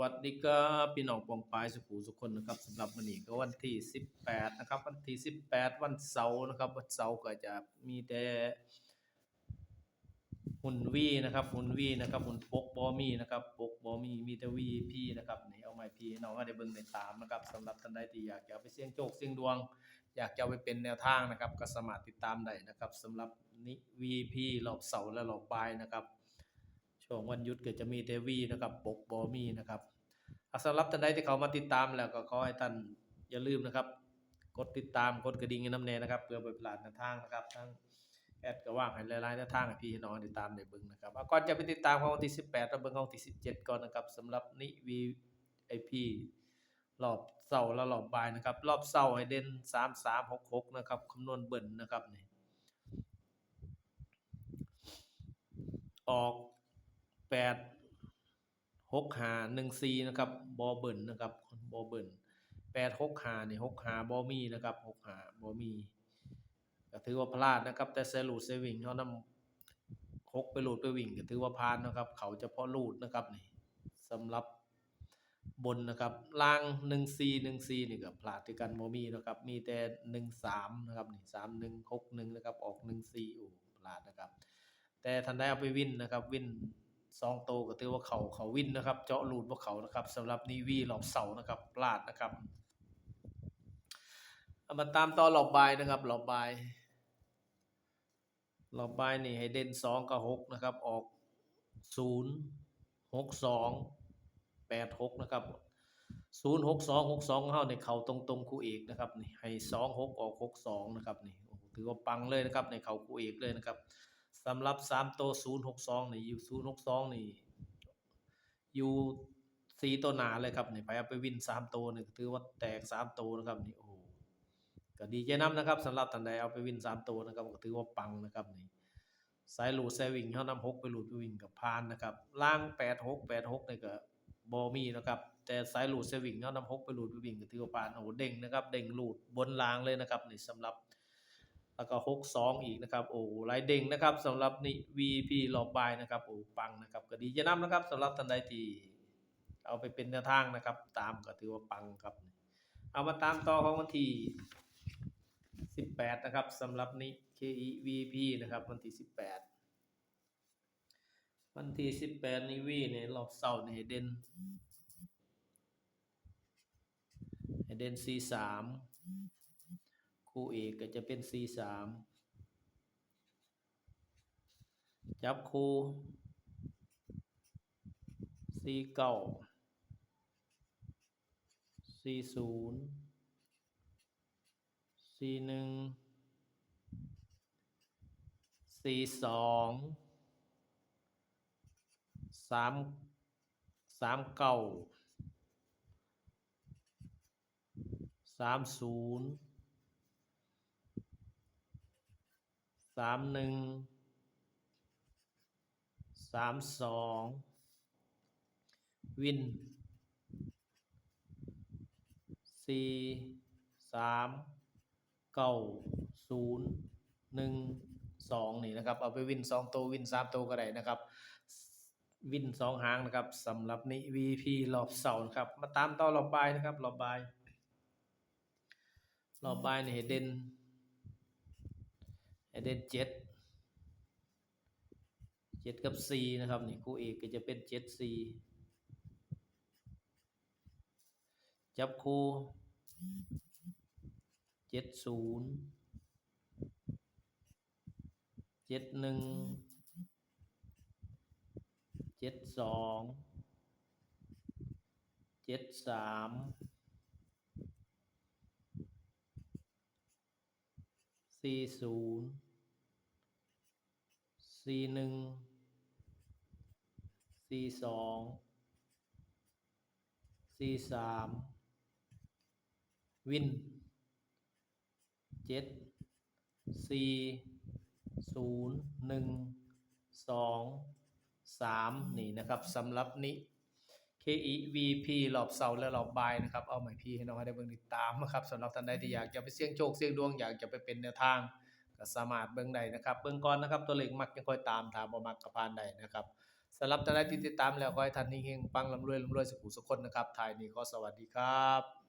วัสดีครับพี่น้องปองปายสุขุสุขคนนะครับสำหรับวันนี้ก็วันที่ 18 นะครับ วันที่ 18 วันเสาร์นะครับวันเสาร์ก็จะมีแต่หุ่นวีนะครับหุ่นวีนะครับหุ่นปกบอมีนะครับปกบอมีมีแต่วีพี่นะครับนี่เอาไม้พี่น้องก็ได้เบิ่งได้ตามนะครับสำหรับท่านใดที่อยากจะไปเสี่ยงโชคเสี่ยงดวง อยากจะไปเป็นแนวทางนะครับก็สามารถติดตามได้นะครับสำหรับนิ VP รอบเสาร์และรอบบ่ายนะครับ ช่วงวันหยุดก็จะมีเทวีนะครับปกบอมีนะครับสำหรับท่านใดที่เขามาติดตามแล้วก็ขอให้ท่านอย่าลืมนะครับ กดติดตามกดกระดิ่งน้ำแน่นะครับเพื่อไปพลาดนทางนะครับทั้งแอดก็ว่างให้หลายๆนทางให้พี่น้องติดตามได้เบิ่งนะครับอะก่อนจะไปติดตามของวันที่ 18เราเบิ่งของวันที่17 ก่อนนะครับสำหรับนิ VIP รอบเสาร์และรอบบ่ายนะครับ รอบเสาร์ให้เด่น 3366 นะครับคำนวณเบิ่นนะครับนี่ออก แปดหกหาหนึ่งซีนะครับบอเบิลนนะครับบอเบิลแปดหกหาเนี่ยหกหาบอมีนะครับหกหาบอมีก็ถือว่าพลาดนะครับ แต่เซลูดเซวิ่งเขานำหกไปหลุดไปวิ่งก็ถือว่าพลาดนะครับ เขาเพาะลูดนะครับนี่สำหรับบนนะครับล่างหนึ่งซีหนึ่งซีนี่ก็พลาดที่กันบอมีนะครับ มีแต่หนึ่งสามนะครับนี่สามหนึ่งหกหนึ่งนะครับออกหนึ่งซีโอ้พลาดนะครับ แต่ทันได้เอาไปวินนะครับวิน สองโตก็ถือว่าเขาเขาวินนะครับ เจาะรูดพวกเขานะครับสำหรับนีวีหลอบเสานะครับพลาดนะครับเอามาตามต่อหลอบบายนะครับหลอบบายหลอบบายนี่ให้เด่นสองกับหกนะครับ ออกศูนย์หกสองแปดหกนะครับศูนย์หกสองหกสองเข้าในเขาตรงตรงคู่เอกนะครับนี่ให้สองหกออกหกสองนะครับนี่ถือว่าปังเลยนะครับในเขาคู่เอกเลยนะครับ สำหรับ3ตัว062นี่อยู่062นี่ อยู่สี่ตัวหนาเลยครับนี่ไปเอาไปวิน3ตัวนี่ถือว่าแตก3ตัวนะครับนี่โอ้ก็ดีใจนํนะครับสำหรับท่านใดเอาไปวิน3ตัวนะครับก็ถือว่าปังนะครับนี่สายหลูดสายวิ่งเฮานำ6ไปหลูดไปวิ่งกับพานนะครับล่าง86 86นี่ก็บ่มีนะครับแต่สายหลูดสายวิ่งเฮานำ6ไปหลูดไปวิ่งก็ถือว่าพานโอ้เด้งนะครับเด้งหลูดบนรางเลยนะครับนี่สำหรับ แล้วก็หกสองอีกนะครับโอ้ลายเด้งนะครับสำหรับนี่ VP รอบบายนะครับโอ้ปังนะครับก็ดีจะนำนะครับสำหรับท่านใดที่เอาไปเป็นแนวทางนะครับ ตามก็ถือว่าปังครับ เอามาตามต่อของวันที่ 18 นะครับสำหรับนี่ KEVP นะครับวันที่ 18 วันที่ 18นี่วีเนี่ยรอบเสาร์นี่ให้เด่นเด่น C3 คู่เอกก็จะเป็น C3 จับคู่ C9 C0 C1 C2 3 39 30สามามหนึ่งสามสองวินสี่สามเก้าศูนย์หนึ่งสองนี่นะครับ เอาไปวินสองตัววินสามตัวก็ได้นะครับ วินสองหางนะครับสำหรับนี้ VP รอบเสาร์ครับ มาตามต่อรอบบ่ายนะครับรอบบ่ายรอบบ่ายนี่ให้เด่น ให้เดนเจ็ดเจ็ดกับสี่นะครับนี่คู่เอกก็จะเป็นเจ็ดสี่จับคู่เจ็ดศูนย์เจ็ดหนึ่งเจ็ดสองเจ็ดสาม สี่ศูนย์สี่หนึ่งสี่สองสี่สามวินเจ็ดสี่ศูนย์หนึ่งสองสามนี่นะครับสำหรับนี้ KEVP หลอบเสาและหลอบบายนะครับ เอาใหม่พี่ให้น้องให้ได้เบิ่งติดตามนะครับสำหรับท่านใดที่อยากจะไปเสี่ยงโชคเสี่ยงดวงอยากจะไปเป็นแนวทางก็สามารถเบิ่งได้นะครับ เบิ่งก่อนนะครับตัวเลขมักยังค่อยตามถามบ่มักกระพานใดนะครับสำหรับท่านใดที่ติดตามแล้วขอให้ท่านเฮงปังร่ำรวยร่ำรวยสุขุสุขคนนะครับท้ายนี้ขอสวัสดีครับ